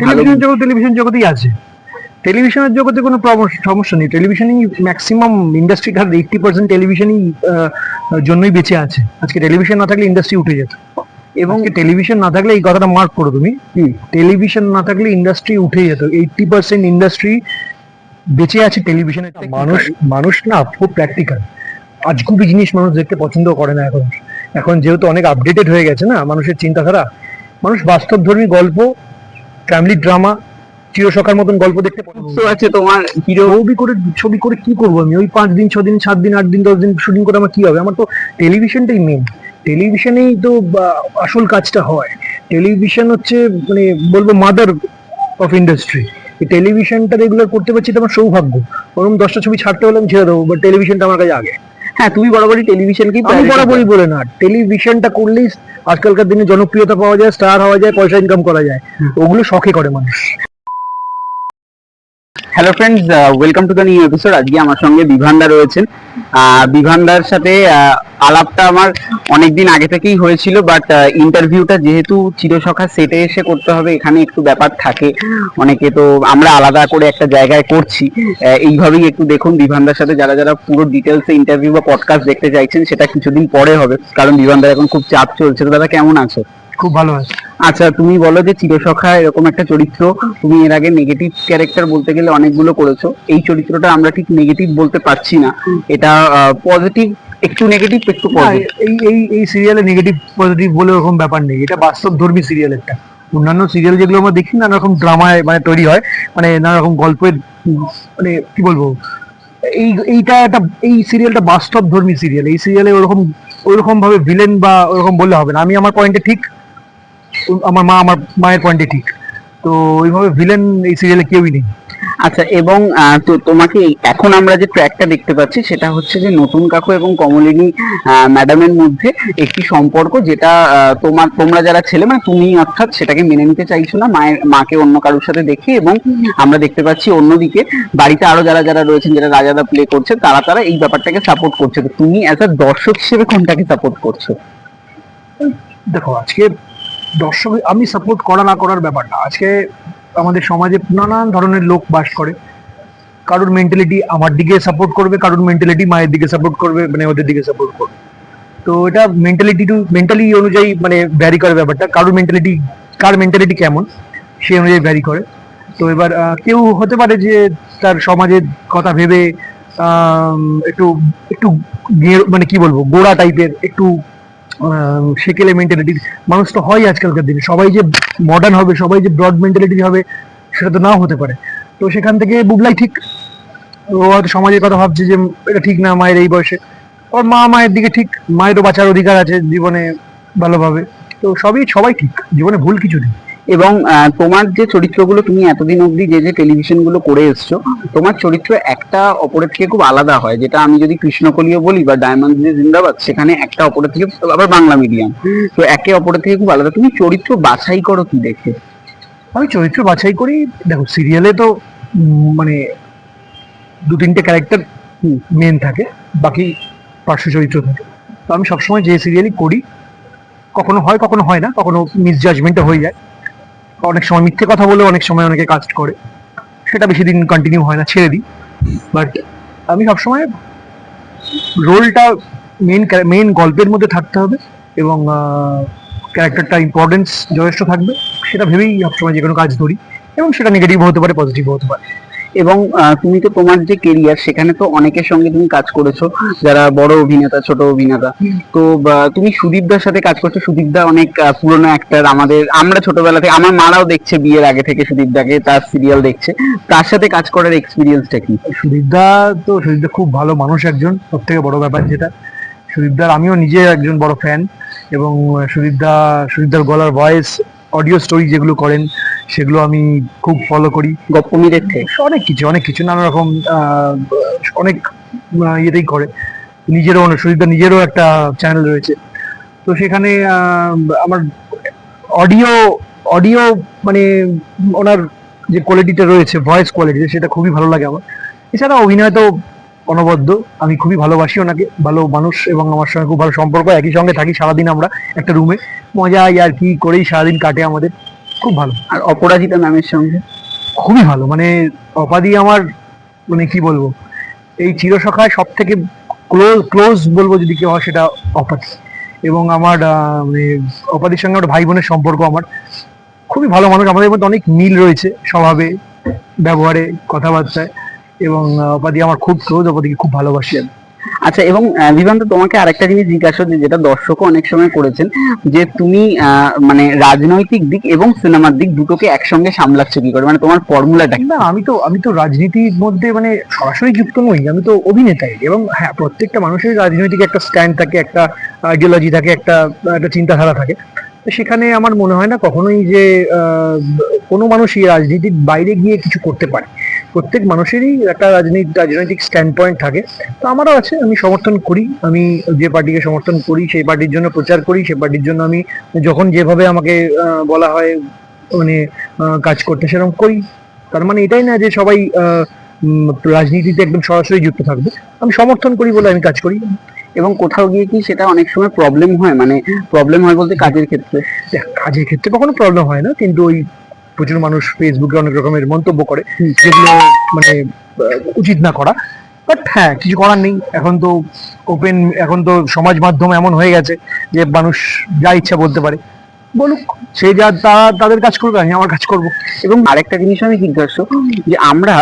Television জগৎ television জগতেই আছে। টেলিভিশনের জগতে কোনো সমস্যা নেই। টেলিভিশনই ম্যাক্সিমাম ইন্ডাস্ট্রিটার এইটটি পার্সেন্ট টেলিভিশনই জন্যই বেঁচে আছে। আজকে টেলিভিশন না থাকলে ইন্ডাস্ট্রি উঠে যেত। এবং টেলিভিশন না থাকলে এই কথাটা মার্ক করো তুমি। টেলিভিশন না থাকলে ইন্ডাস্ট্রি উঠে যেত। এইটটি পার্সেন্ট ইন্ডাস্ট্রি বেঁচে আছে টেলিভিশনে মানুষ মানুষ না খুব প্র্যাকটিক্যাল আজগুবি জিনিস মানুষ দেখতে পছন্দ করে না এখন। এখন যেহেতু অনেক আপডেটেড হয়ে গেছে না মানুষের চিন্তাধারা মানুষ বাস্তবধর্মী গল্প ফ্যামিলি ড্রামা চিরসখার মতন গল্প দেখতে আছে তোমার হিরো। ছবি করে ছবি করে কি করব আমি? ওই পাঁচ দিন ছ দিন সাত দিন আট দিন দশ দিন শুটিং করে আমার কি হবে? আমার তো টেলিভিশনটাই মেন টেলিভিশনেই তো আসল কাজটা হয়। টেলিভিশন হচ্ছে মানে বলব মাদার অফ ইন্ডাস্ট্রি এই টেলিভিশনটা রেগুলার করতে পারছি এটা আমার সৌভাগ্য। ওরকম দশটা ছবি ছাড়তে হলে আমি ছেড়ে দেবো বাট টেলিভিশনটা আমার কাছে আগে। হ্যাঁ তুমি বরাবরই টেলিভিশনকেই আমি priority বরাবরই বলে না টেলিভিশনটা করলেই আজকালকার দিনে জনপ্রিয়তা পাওয়া যায় স্টার হওয়া যায় পয়সা ইনকাম করা যায়। ওগুলো শখে করে মানুষ। Hello friends welcome to the new episode আজকে আমার সঙ্গে বিভানদা রয়েছেন। বিভানদার সাথে আলাপটা আমার অনেকদিন আগে থেকেই হয়েছিল বাট ইন্টারভিউটা যেহেতু চিরসখা সেটে এসে করতে হবে, এখানে একটু ব্যাপার থাকে। অনেকে তো আমরা আলাদা করে একটা জায়গায় করছি। এইভাবেই একটু দেখুন বিভানদার সাথে যারা যারা পুরো ডিটেলসে ইন্টারভিউ বা পডকাস্ট দেখতে চাইছেন, সেটা কিছুদিন পরে হবে, কারণ বিভানদার এখন খুব চাপ চলছে। তো দাদা, কেমন আছো? খুব ভালো আচ্ছা তুমি বলো যে চিরসখা এরকম একটা চরিত্র তুমি এর আগে নেগেটিভ ক্যারেক্টার বলতে গেলে অনেকগুলো করেছ। এই চরিত্রটা আমরা ঠিক নেগেটিভ বলতে পারছি না। এটা পজিটিভ একটু নেগেটিভ একটু পজিটিভ এই এই এই সিরিয়ালে নেগেটিভ পজিটিভ বলে ওরকম ব্যাপার নেই। এটা বাস্তব ধর্মী সিরিয়াল একটা। অন্যান্য সিরিয়াল যেগুলো আমরা দেখি নানা রকম ড্রামায় মানে তৈরি হয় মানে নানা রকম গল্পের মানে কি বলব এই এইটা একটা এই সিরিয়ালটা বাস্তব ধর্মী সিরিয়াল এই সিরিয়ালে ওরকম ওইরকম ভাবে ভিলেন বা ওরকম বললে হবে না। আমি আমার পয়েন্টে ঠিক আমার মা আমার মায়ের পয়েন্টে ঠিক তো ওইভাবে ভিলেন এই সিরিয়ালে কেউই নেই। আচ্ছা এবং তো তোমাকে এখন আমরা যে ট্র্যাকটা দেখতে পাচ্ছি সেটা হচ্ছে যে নতুন কাকু এবং কমলিনী ম্যাডামের মধ্যে একটি সম্পর্ক যেটা তোমার তোমরা যারা ছেলে মানে তুমি অর্থাৎ সেটাকে মেনে নিতে চাইছো না মায়ের মাকে অন্য কারোর সাথে দেখে এবং আমরা দেখতে পাচ্ছি অন্যদিকে বাড়িতে আরও যারা যারা রয়েছেন যারা রাজাদা প্লে করছে তারা তারা এই ব্যাপারটাকে সাপোর্ট করছে। তো তুমি অ্যাজ আ দর্শক হিসেবে কোনটাকে সাপোর্ট করছ? দেখো আজকে দর্শক, আমি সাপোর্ট করা না করার ব্যাপার না আজকে আমাদের সমাজে নানান ধরনের লোক বাস করে। কারোর মেন্টালিটি আমার দিকে সাপোর্ট করবে, কারোর মেন্টালিটি মায়ের দিকে সাপোর্ট করবে মানে ওদের দিকে সাপোর্ট করবে। তো এটা মেন্টালিটি টু মেন্টালি অনুযায়ী মানে ভ্যারি করে ব্যাপারটা। কারোর মেন্টালিটি কার মেন্টালিটি কেমন সেই অনুযায়ী ভ্যারি করে। তো এবার কেউ হতে পারে যে তার সমাজের কথা ভেবে একটু একটু মানে কি বলব, গোড়া টাইপের একটু সেকেলে মেন্টালিটির মানুষ তো হয় আজকালকার দিনে। সবাই যে মডার্ন হবে, সবাই যে ব্রড মেন্টালিটি হবে, সেটা তো নাও হতে পারে। তো সেখান থেকে বুবলাই ঠিক, ও হয়তো সমাজের কথা ভাবছে যে এটা ঠিক না, মায়ের এই বয়সে। ওর মা মায়ের দিকে ঠিক, মায়েরও বাঁচার অধিকার আছে জীবনে ভালোভাবে। তো সবই, সবাই ঠিক, জীবনে ভুল কিছু নেই। এবং তোমার যে চরিত্রগুলো তুমি এতদিন অবধি যে যে টেলিভিশনগুলো করে এসছো তোমার চরিত্র একটা অপরের থেকে খুব আলাদা হয়। যেটা আমি যদি কৃষ্ণকলীয় বলি বা ডায়মন্ড জিন্দাবাদ সেখানে একটা অপরের থেকে আবার বাংলা মিডিয়াম তো একে অপরের থেকে খুব আলাদা। তুমি চরিত্র বাছাই করো কি দেখে? আমি চরিত্র বাছাই করি দেখো সিরিয়ালে তো মানে দু তিনটে ক্যারেক্টার মেন থাকে বাকি পার্শ্ব চরিত্র থাকে। তো আমি সবসময় যে সিরিয়ালই করি কখনো হয় কখনো হয় না কখনো মিসজাজমেন্টও হয়ে যায়। অনেক সময় মিথ্যে কথা বলে অনেক সময় অনেকে কাজ করে। সেটা বেশি দিন কন্টিনিউ হয় না, ছেড়ে দিই। বাট আমি সবসময় রোলটা মেন মেন গল্পের মধ্যে থাকতে হবে এবং ক্যারেক্টারটা ইম্পর্টেন্স যথেষ্ট থাকবে। সেটা ভেবেই সবসময় যে কোনো কাজ ধরি এবং সেটা নেগেটিভ হতে পারে পজিটিভ হতে পারে। এবং তুমি তো তোমার যে কেরিয়ার সেখানে তো অনেকের সঙ্গে তুমি কাজ করেছ যারা বড় অভিনেতা ছোট অভিনেতা। তো তুমি সুদীপদার সাথে কাজ করছ সুদীপদা অনেক আহ, পুরনো অ্যাক্টার আমাদের আমরা ছোটবেলা থেকে আমার মারাও দেখছে বিয়ের আগে থেকে সুদীপদাকে তার সিরিয়াল দেখছে। তার সাথে কাজ করার এক্সপিরিয়েন্সটা কি? সুদীপদা তো সুদীপদা খুব ভালো মানুষ একজন সব থেকে বড় ব্যাপার যেটা। সুদীপদার আমিও নিজে একজন বড় ফ্যান এবং সুদীপদা সুদীপদার গলার ভয়েস অডিও স্টোরি যেগুলো করেন সেগুলো আমি খুব ফলো করি। গপ্পমি দেখতে অনেক কিছু অনেক কিছু নানা রকম অনেক ইয়েতেই করে। নিজেরও সুদীপদা নিজেরও একটা চ্যানেল রয়েছে। তো সেখানে আমার অডিও অডিও মানে ওনার যে কোয়ালিটিটা রয়েছে ভয়েস কোয়ালিটি সেটা খুবই ভালো লাগে আমার। এছাড়া অভিনয় তো অনবদ্য। আমি খুবই ভালোবাসি ওনাকে। ভালো মানুষ এবং আমার সঙ্গে খুব ভালো সম্পর্ক। একই সঙ্গে থাকি সারাদিন আমরা একটা রুমে মজা আর কি করেই সারাদিন কাটে আমাদের। খুব ভালো। আর অপরাজিতা নামের সঙ্গে? খুবই ভালো। মানে অপাদি আমার মানে কি বলব? এই চিরসখায় সব থেকে ক্লোজ ক্লোজ বলব যদি কেউ হয় সেটা অপাদি এবং আমার মানে অপাদির সঙ্গে আমার ভাই বোনের সম্পর্ক আমার। খুবই ভালো মানুষ। আমাদের মধ্যে অনেক মিল রয়েছে স্বভাবে ব্যবহারে কথাবার্তায়। এবং অপাদি আমার খুব ক্লোজ অপাদিকে খুব ভালোবাসি আমি। আচ্ছা এবং বিভান্ত তোমাকে আরেকটা জিনিস জিজ্ঞাসা যে যেটা দর্শকও অনেক সময় করেছেন যে তুমি মানে রাজনৈতিক দিক এবং সিনেমার দিক দুটোকে একসঙ্গে সামলাচ্ছ কি করে? মানে তোমার ফর্মুলাটা না আমি তো আমি তো রাজনীতির মধ্যে মানে সরাসরি যুক্ত নই আমি তো অভিনেতাই। এবং হ্যাঁ প্রত্যেকটা মানুষের রাজনৈতিক একটা স্ট্যান্ড থাকে একটা আইডিওলজি থাকে একটা একটা চিন্তাধারা থাকে। তো সেখানে আমার মনে হয় না কখনোই যে আহ, কোনো মানুষই রাজনীতির বাইরে গিয়ে কিছু করতে পারে। প্রত্যেক মানুষেরই একটা রাজনীতি রাজনৈতিক স্ট্যান্ড পয়েন্ট থাকে। তো আমারও আছে আমি সমর্থন করি। আমি যে পার্টিকে সমর্থন করি সেই পার্টির জন্য প্রচার করি। সেই পার্টির জন্য আমি যখন যেভাবে আমাকে বলা হয় মানে কাজ করতে সেরকম করি। তার মানে এটাই না যে সবাই রাজনীতিতে একদম সরাসরি যুক্ত থাকবে। আমি সমর্থন করি বলে আমি কাজ করি। এবং কোথাও গিয়ে কি সেটা অনেক সময় প্রবলেম হয়? মানে প্রবলেম হয় বলতে কাজের ক্ষেত্রে? কাজের ক্ষেত্রে কখনো প্রবলেম হয় না। কিন্তু ওই প্রচুর মানুষ ফেসবুকে অনেক রকমের মন্তব্য করে, যেগুলো মানে উচিত না করা। বাট হ্যাঁ কিছু করার নেই। এখন তো ওপেন এখন তো সমাজ মাধ্যম এমন হয়ে গেছে যে মানুষ যা ইচ্ছা বলতে পারে। বলুক, সে যা তাদের কাজ করবে আমি আমার কাজ করব। এবং আরেকটা জিনিস আমি জিজ্ঞাসা যে আমরা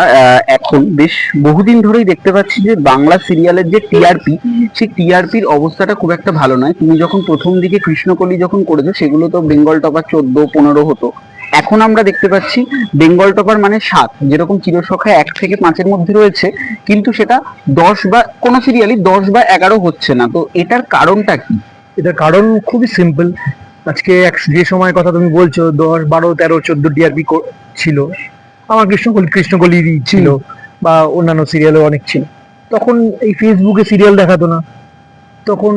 এখন বেশ বহুদিন ধরেই দেখতে পাচ্ছি যে বাংলা সিরিয়ালের যে টিআরপি, সেই টিআরপির অবস্থাটা খুব একটা ভালো নয়। তুমি যখন প্রথম দিকে কৃষ্ণকলি যখন করেছ, সেগুলো তো বেঙ্গল টপার চোদ্দ, পনেরো হতো। এখন আমরা দেখতে পাচ্ছি বেঙ্গল টপার মানে সাত যেরকম চিরসখা এক থেকে পাঁচের মধ্যে রয়েছে কিন্তু সেটা দশ বা কোনো সিরিয়ালই দশ বা এগারো হচ্ছে না। তো এটার কারণটা কি? এটার কারণ খুবই সিম্পল আজকে এক যে সময় কথা তুমি বলছো দশ বারো তেরো চোদ্দ ডিআরপি ছিল আমার কৃষ্ণকলি কৃষ্ণকলিরই ছিল বা অন্যান্য সিরিয়ালও অনেক ছিল। তখন এই ফেসবুকে সিরিয়াল দেখাতো না। তখন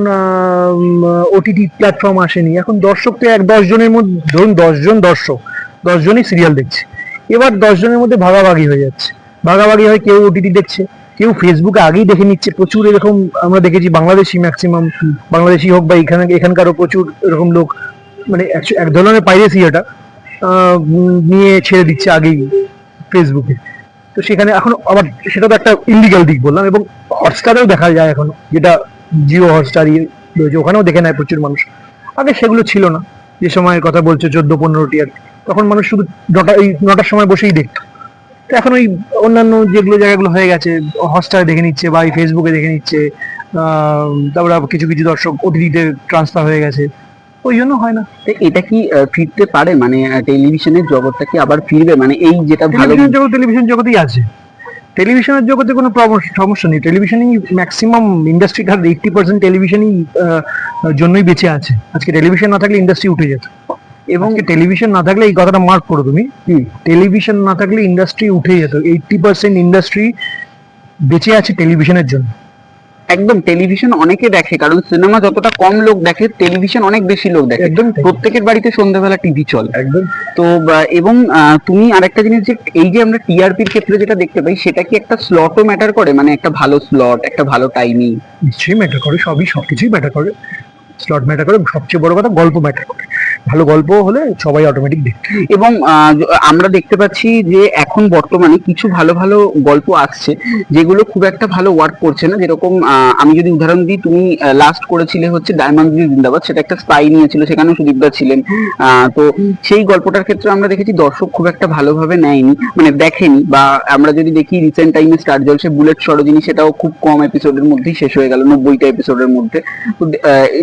ওটিটি প্ল্যাটফর্ম আসেনি। এখন দর্শক তো এক দশ জনের মধ্যে ধরুন দশ জন দর্শক। দশ জনই সিরিয়াল দেখছে। এবার দশ জনের মধ্যে ভাগাভাগি হয়ে যাচ্ছে। ভাগাভাগি হয় কেউ ওটিটি দেখছে, কেউ ফেসবুকে আগেই দেখে নিচ্ছে। প্রচুর এরকম আমরা দেখেছি বাংলাদেশি ম্যাক্সিমাম বাংলাদেশি হোক বা এখানে, এখানকারও প্রচুর এরকম লোক মানে এক- ধরনের পাইরেসি এটা নিয়ে ছেড়ে দিচ্ছে আগেই ফেসবুকে তো সেখানে এখন আবার সেটা তো একটা ইলিগাল দিক বললাম এবং হটস্টারেও দেখা যায় এখন, যেটা জিও হটস্টার ইয়ে রয়েছে, ওখানেও দেখে নেয় প্রচুর মানুষ। আগে সেগুলো ছিল না। যে সময়ের কথা বলছো, চোদ্দ, পনেরোটি আর। তখন মানুষ শুধু নটা এই নটার সময় বসেই দেখতো। এখন ওই অন্যান্য যেগুলো জায়গাগুলো হয়ে গেছে হটস্টারে দেখে নিচ্ছে বা এই ফেসবুকে দেখে নিচ্ছে তারপরে কিছু কিছু দর্শক ওটিটিতে ট্রান্সফার হয়ে গেছে। ওই জন্য হয় না। এটা কি ফিরতে পারে? মানে টেলিভিশনের জগৎটা কি আবার ফিরবে? মানে এই যেটা ভালো টেলিভিশন জগৎ টেলিভিশন জগতেই আছে। টেলিভিশনের জগতে কোনো সমস্যা নেই। টেলিভিশনই ম্যাক্সিমাম ইন্ডাস্ট্রিটার এইটটি পার্সেন্ট টেলিভিশনই জন্যই বেঁচে আছে। আজকে টেলিভিশন না থাকলে ইন্ডাস্ট্রি উঠে যেত। এবং টেলিভিশন না থাকলে এই কথাটা মার্ক করো তুমি। টেলিভিশন না থাকলে ইন্ডাস্ট্রি উঠে যেত। এইটটি পার্সেন্ট ইন্ডাস্ট্রি বেঁচে আছে টেলিভিশনের জন্য। একদম টেলিভিশন অনেকে দেখে কারণ সিনেমা যতটা কম লোক দেখে টেলিভিশন অনেক বেশি লোক দেখে। একদম প্রত্যেকের বাড়িতে সন্ধ্যাবেলা টিভি চলে। একদম। তো এবং তুমি আরেকটা জিনিস যে এই যে আমরা টিআরপির ক্ষেত্রে যেটা দেখতে পাই সেটা কি একটা স্লটও ম্যাটার করে? মানে একটা ভালো স্লট একটা ভালো টাইমিং নিশ্চয়ই ম্যাটার করে সবই সবকিছুই ম্যাটার করে। স্লট ম্যাটার করে সবচেয়ে বড় কথা গল্প ম্যাটার করে। ভালো গল্প হলে সবাই অটোমেটিক দেখবে এবং আমরা দেখতে পাচ্ছি যে এখন বর্তমানে কিছু ভালো ভালো গল্প আসছে, যেগুলো খুব একটা ভালো ওয়ার্ক করছে না। যেরকম আমি যদি উদাহরণ দিই, তুমি লাস্ট করেছিলে হচ্ছে ডায়মন্ড জিন্দাবাদ, সেটা একটা স্পাই নিয়েছিল, সেখানেও সুদীপদা ছিলেন। তো সেই গল্পটার ক্ষেত্রে আমরা দেখেছি দর্শক খুব একটা ভালোভাবে নেয়নি মানে দেখেনি, বা আমরা যদি দেখি রিসেন্ট টাইমে স্টার জলসে বুলেট সরোজিনী সেটাও খুব কম এপিসোডের মধ্যেই শেষ হয়ে গেল, নব্বইটা এপিসোডের মধ্যে। তো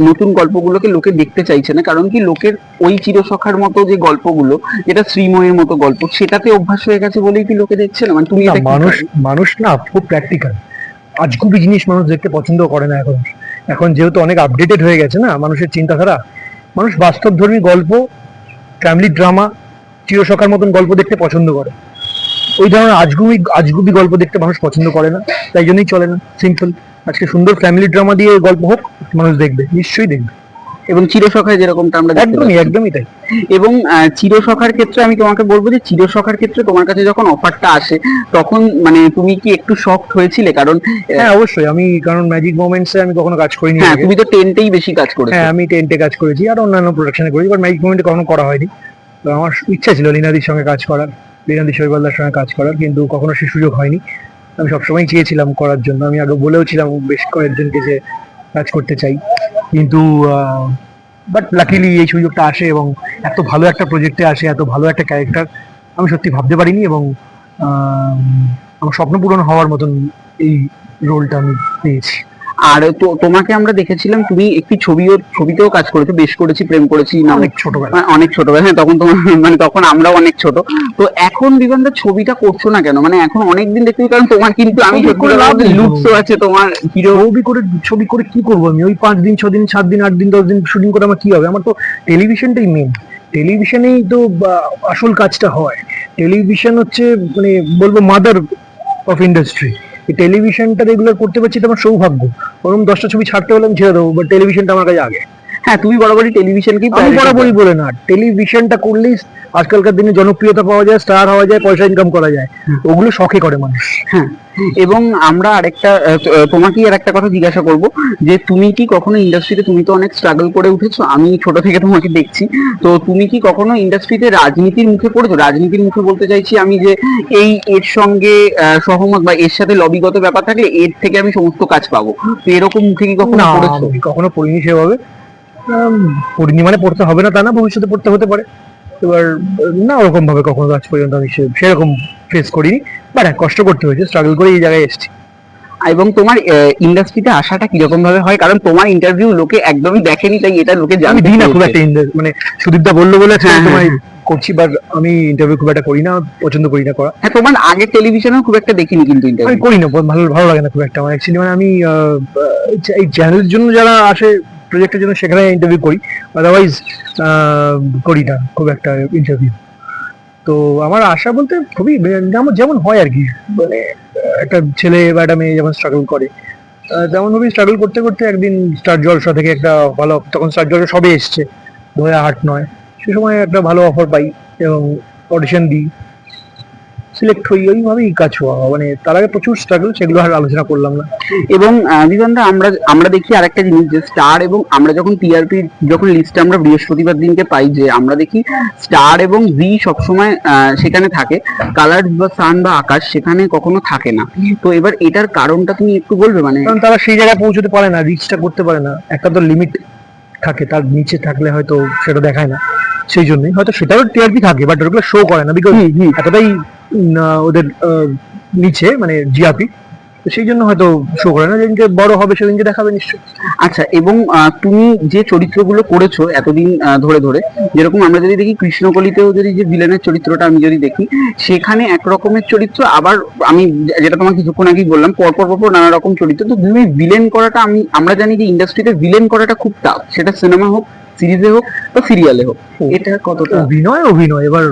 নতুন গল্পগুলোকে লোকে দেখতে চাইছে না, কারণ কি লোকের ওই চিরসখার মতো যে গল্পগুলো যেটা শ্রীময়ের মতো গল্প সেটাতে অভ্যাস হয়ে গেছে বলেই কি লোকে দেখছে না? মানে তুমি মানুষ মানুষ না খুব প্র্যাকটিক্যাল আজগুবি জিনিস মানুষ দেখতে পছন্দ করে না এখন। এখন যেহেতু অনেক আপডেটেড হয়ে গেছে না মানুষের চিন্তাধারা মানুষ বাস্তবধর্মী গল্প ফ্যামিলি ড্রামা চিরসখার মতন গল্প দেখতে পছন্দ করে। ওই ধরনের আজগুবি আজগুবি গল্প দেখতে মানুষ পছন্দ করে না তাই জন্যই চলে না। সিম্পল আজকে সুন্দর ফ্যামিলি ড্রামা দিয়ে গল্প হোক মানুষ দেখবে নিশ্চয়ই দেখবে। এবং চিরসখায় যেরকমটা আমরা একদমই একদমই তাই। এবং চিরসখার ক্ষেত্রে আমি তোমাকে বলব যে চিরসখার ক্ষেত্রে তোমার কাছে যখন অফারটা আসে তখন মানে তুমি কি একটু শকড হয়েছিলে? কারণ হ্যাঁ অবশ্যই। আমি কারণ ম্যাজিক মোমেন্টসে আমি কখনো কাজ করিনি হ্যাঁ তুমি তো টেনটেই বেশি কাজ করেছ। হ্যাঁ আমি টেন্টে কাজ করেছি আর অন্যান্য প্রোডাকশনে করেছি বাট ম্যাজিক মোমেন্টে কখনো করা হয়নি। তো আমার ইচ্ছা ছিল লীনাদির সঙ্গে কাজ করার লীনাদি শৈবালদার সঙ্গে কাজ করার কিন্তু কখনো সে সুযোগ হয়নি। আমি সবসময় চেয়েছিলাম করার জন্য। আমি আগে বলেও ছিলাম বেশ কয়েকজনকে যে কাজ করতে চাই। কিন্তু বাট লাকিলি এই সুযোগটা আসে এবং এত ভালো একটা প্রজেক্টে আসে, এত ভালো একটা ক্যারেক্টার আমি সত্যি ভাবতে পারিনি এবং আমার স্বপ্ন পূরণ হওয়ার মতন এই রোলটা আমি পেয়েছি। আর তো তোমাকে আমরা দেখেছিলাম তুমি একটি ছবিও ছবিতেও কাজ করেছ বেশ করেছি প্রেম করেছি না অনেক ছোটবেলা মানে অনেক ছোটবেলা হ্যাঁ তখন তোমার মানে তখন আমরাও অনেক ছোট। তো এখন বিবানদা ছবিটা করছ না কেন? মানে এখন অনেকদিন দেখতে পাই, কারণ তোমার কিন্তু আমি লাভ আছে তোমার হিরো। ছবি করে ছবি করে কি করব আমি? ওই পাঁচ দিন ছ দিন সাত দিন আট দিন দশ দিন শুটিং করে আমার কি হবে? আমার তো টেলিভিশনটাই মেন টেলিভিশনেই তো আসল কাজটা হয়। টেলিভিশন হচ্ছে মানে বলব মাদার অফ ইন্ডাস্ট্রি এই টেলিভিশনটা রেগুলার করতে পারছি তোমার সৌভাগ্য। ওরকম দশটা ছবি ছাড়তে হলে আমি ছেড়ে দেবো বাট টেলিভিশনটা আমার কাছে আগে। হ্যাঁ তুমি বরাবরই টেলিভিশনকেই আমি বরাবরই বলে না টেলিভিশনটা করলেই আজকালকার দিনে জনপ্রিয়তা পাওয়া যায় স্টার হওয়া যায় পয়সা ইনকাম করা যায়। ওগুলো শখে করে মানুষ। হ্যাঁ। এবং আমরা আরেকটা আহ, তো- আহ, তোমাকেই আর একটা কথা জিজ্ঞাসা করব যে তুমি কি কখনো ইন্ডাস্ট্রিতে তুমি তো অনেক স্ট্রাগল করে উঠেছো আমি ছোট থেকে তোমাকে দেখছি তো তুমি কি কখনো ইন্ডাস্ট্রিতে রাজনীতির মুখে পড়েছো? রাজনীতির মুখে বলতে চাইছি আমি যে এই এর সঙ্গে সহমত বা এর সাথে লবিগত ব্যাপার থাকলে এর থেকে আমি সমস্ত কাজ পাবো। তো এরকম মুখে কি কখনো পড়েছো? কখনো পড়িনি সেভাবে। পড়িনি মানে পড়তে হবে না তা না ভবিষ্যতে পড়তে হতে পারে। এবার না ওরকম ভাবে কখনো আজ পর্যন্ত আমি সেরকম ফেস করিনি বাট হ্যাঁ কষ্ট করতে হয়েছে স্ট্রাগল করে এই জায়গায় এসেছি। এবং তোমার ইন্ডাস্ট্রিতে আসাটা কীরকম ভাবে হয়? কারণ তোমার ইন্টারভিউ লোকে একদমই দেখেনি তাই এটা লোকে জানি দিই না খুব একটা মানে সুদীপদা বলল বলে হ্যাঁ, আমি হ্যাঁ, তোমায় করছি বাট আমি ইন্টারভিউ খুব একটা করি না পছন্দ করি না করা। হ্যাঁ তোমার আগে টেলিভিশনেও খুব একটা দেখিনি কিন্তু ইন্টারভিউ করি না ভালো ভালো লাগে না খুব একটা। আমার অ্যাকচুয়ালি মানে আমি এই চ্যানেলের জন্য যারা আসে প্রজেক্টের জন্য সেখানে ইন্টারভিউ করি। আদারওয়াইজ করি না খুব একটা ইন্টারভিউ তো আমার আশা বলতে খুবই যেমন যেমন হয় আর কি। মানে একটা ছেলে বা একটা মেয়ে যেমন স্ট্রাগল করে আহ, তেমন ভাবে স্ট্রাগল করতে করতে একদিন স্টার জলসা থেকে একটা ভালো তখন স্টার জলসা সবে এসছে দু হাজার আট নয়। সে সময় একটা ভালো অফার পাই এবং অডিশন দিই। সিলেক্ট হই ওইভাবেই কাজ হওয়া মানে তার আগে প্রচুর স্ট্রাগল সেগুলো আর আলোচনা করলাম না। এবং বিধানটা আমরা আমরা দেখি আরেকটা জিনিস যে স্টার এবং আমরা যখন টিআরপি যখন লিস্টে আমরা বৃহস্পতিবার দিনকে পাই যে আমরা দেখি স্টার এবং জি সবসময় সেখানে থাকে। কালার বা সান বা আকাশ সেখানে কখনো থাকে না। তো এবার এটার কারণটা তুমি একটু বলবে? মানে কারণ তারা সেই জায়গায় পৌঁছতে পারে না রিচটা করতে পারে না। একটা তো লিমিট থাকে তার নিচে থাকলে হয়তো সেটা দেখায় না। সেই জন্যই হয়তো সেটারও টিআরপি থাকে বাট ওগুলো শো করে না বিকজ। এতটাই ওদের নিচে মানে জিআরপি তো সেই জন্য হয়তো শো করে না যেদিনকে বড় হবে সেদিনকে দেখাবে নিশ্চয়ই। আচ্ছা এবং তুমি যে চরিত্রগুলো করেছ এতদিন ধরে ধরে যেরকম আমরা যদি দেখি কৃষ্ণকলিতেও যদি যে ভিলেনের চরিত্রটা আমি যদি দেখি সেখানে এক রকমের চরিত্র আবার আমি যেটা তোমাকে কিছুক্ষণ আগেই বললাম পরপর পরপর নানা রকম চরিত্র তো তুমি ভিলেন করাটা আমি আমরা জানি যে ইন্ডাস্ট্রিতে ভিলেন করাটা খুব টাফ সেটা সিনেমা হোক সিরিজে হোক বা সিরিয়ালে হোক এটা কতটা অভিনয় অভিনয় এবার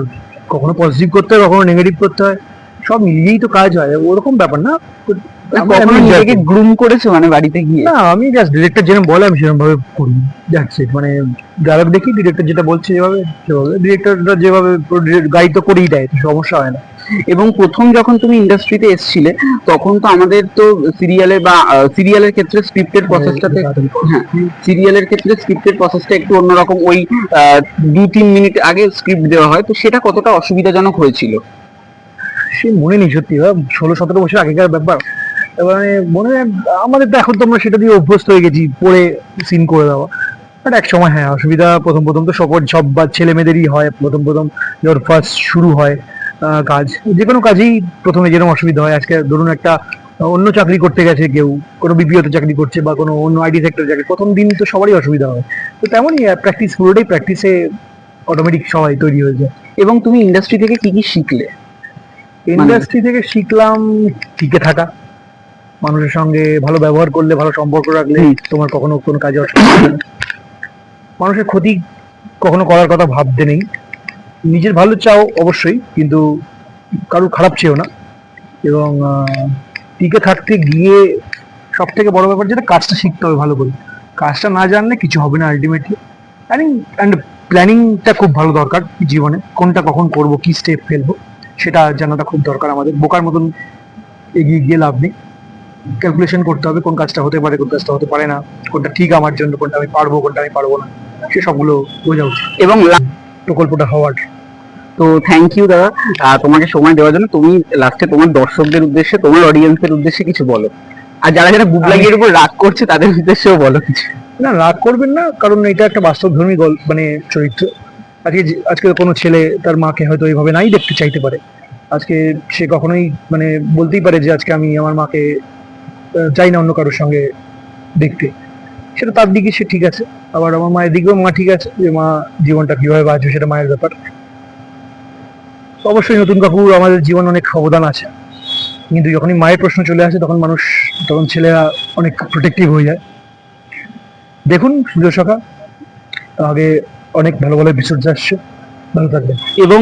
কখনো পজিটিভ করতে হয়, কখনো নেগেটিভ করতে হয়, সব মিলিয়েই তো কাজ হয়। ওরকম ব্যাপার না। কখনো নিজেকে গ্রুম করেছ মানে বাড়িতে গিয়ে। না আমি জাস্ট ডিরেক্টর যেরকম বলে আমি সেরকম ভাবে করি দ্যাটস ইট মানে ডায়লগ দেখি ডিরেক্টর যেটা বলছে যেভাবে সেভাবে। ডিরেক্টররা যেভাবে গাইড তো করেই দেয় সমস্যা হয় না। এবং প্রথম যখন তুমি ইন্ডাস্ট্রিতে এসেছিলে তখন তো আমাদের তো সিরিয়ালের বা সিরিয়ালের ক্ষেত্রে স্ক্রিপ্টের প্রসেসটাতে হ্যাঁ সিরিয়ালের ক্ষেত্রে স্ক্রিপ্টের প্রসেসটা একটু অন্যরকম। ওই দু তিন মিনিট আগে স্ক্রিপ্ট দেওয়া হয় তো সেটা কতটা অসুবিধাজনক হয়েছিল? সে মনে নেই সত্যি ষোলো সতেরো বছর আগেকার ব্যাপার। এবারে মনে হয় আমাদের তো এখন তো আমরা সেটা দিয়ে অভ্যস্ত হয়ে গেছি পড়ে সিন করে দেওয়া। বাট এক সময় হ্যাঁ অসুবিধা প্রথম প্রথম তো সব সব বা ছেলে মেয়েদেরই হয় প্রথম প্রথম যখন ফার্স্ট শুরু হয় কাজ যে কোনো কাজেই প্রথমে যেরকম অসুবিধা হয় আজকে ধরুন একটা অন্য চাকরি করতে গেছে কেউ কোনো বিপিওতে চাকরি করছে বা কোনো অন্য আইডি সেক্টর চাকরি প্রথম দিন তো সবারই অসুবিধা হয়। তো তেমনই প্র্যাকটিস পুরোটাই প্র্যাকটিসে অটোমেটিক সবাই তৈরি হয়ে যায়। এবং তুমি ইন্ডাস্ট্রি থেকে কি কি শিখলে? ইন্ডাস্ট্রি থেকে শিখলাম টিকে থাকা। মানুষের সঙ্গে ভালো ব্যবহার করলে ভালো সম্পর্ক রাখলে তোমার কখনো কোনো কাজে অসুবিধা। মানুষের ক্ষতি কখনো করার কথা ভাবতে নেই। নিজের ভালো চাও অবশ্যই কিন্তু কারোর খারাপ চেয়েও না। এবং টিকে থাকতে গিয়ে সব থেকে বড় ব্যাপার যেটা কাজটা শিখতে হবে ভালো করে। কাজটা না জানলে কিছু হবে না আলটিমেটলি প্ল্যানিং অ্যান্ড প্ল্যানিংটা খুব ভালো দরকার জীবনে। কোনটা কখন করব কি স্টেপ ফেলব সেটা জানাটা খুব দরকার আমাদের। বোকার মতন এগিয়ে গিয়ে লাভ নেই। ক্যালকুলেশন করতে হবে কোন কাজটা হতে পারে কোন কাজটা হতে পারে না কোনটা ঠিক আমার জন্য কোনটা আমি পারব কোনটা আমি পারব না সে সবগুলো বোঝা উচিত। এবং প্রকল্পটা হওয়ার। তো থ্যাংক ইউ দাদা। তোমাকে সময় দেওয়ার জন্য তুমি লাস্টে তোমার দর্শকদের উদ্দেশ্যে তোমার অডিয়েন্সের উদ্দেশ্যে কিছু বলো। আর যারা যারা বুবলাগের উপর রাগ করছে তাদের উদ্দেশ্যেও বলো কিছু। না রাগ করবেন না কারণ এটা একটা বাস্তবধর্মী গল্প মানে চরিত্র। আজকে আজকে কোনো ছেলে তার মাকে হয়তো এইভাবে নাই দেখতে চাইতে পারে। আজকে সে কখনোই মানে বলতেই পারে যে আজকে আমি আমার মাকে চাই না অন্য কারোর সঙ্গে দেখতে। সেটা তার দিকে সে ঠিক আছে। আবার আমার মায়ের দিকেও মা ঠিক আছে যে মা জীবনটা কীভাবে বাঁচবে সেটা মায়ের ব্যাপার। অবশ্যই নতুন কাকুর আমাদের জীবন অনেক অবদান আছে। কিন্তু যখনই মায়ের প্রশ্ন চলে আসে তখন মানুষ, তখন ছেলেরা অনেক প্রোটেক্টিভ হয়ে যায়। দেখুন সূর্য সখা আগে অনেক ভালো ভালো এপিসোড আসছে। ভালো থাকবেন এবং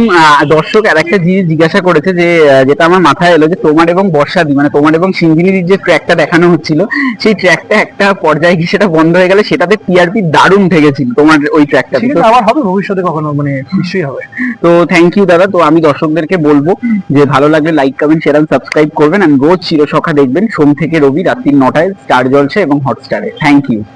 দর্শক আর একটা জিনিস জিজ্ঞাসা করেছে যে যেটা আমার মাথায় এলো যে তোমার এবং বর্ষাদি মানে তোমার এবং সিঞ্জিনির যে ট্র্যাকটা দেখানো হচ্ছিল সেই ট্র্যাকটা একটা পর্যায়ে গিয়ে সেটা বন্ধ হয়ে গেলে সেটাতে টিআরপি দারুণ ঠেকেছিল তোমার ওই ট্র্যাকটা আবার হবে ভবিষ্যতে কখনো মানে নিশ্চয়ই হবে। তো থ্যাংক ইউ দাদা তো আমি দর্শকদেরকে বলব যে ভালো লাগলে লাইক কমেন্ট শেয়ার সাবস্ক্রাইব করবেন আর রোজ চিরসখা দেখবেন সোম থেকে রবি রাত্রি নটায় স্টার জলছে এবং হটস্টারে। Thank you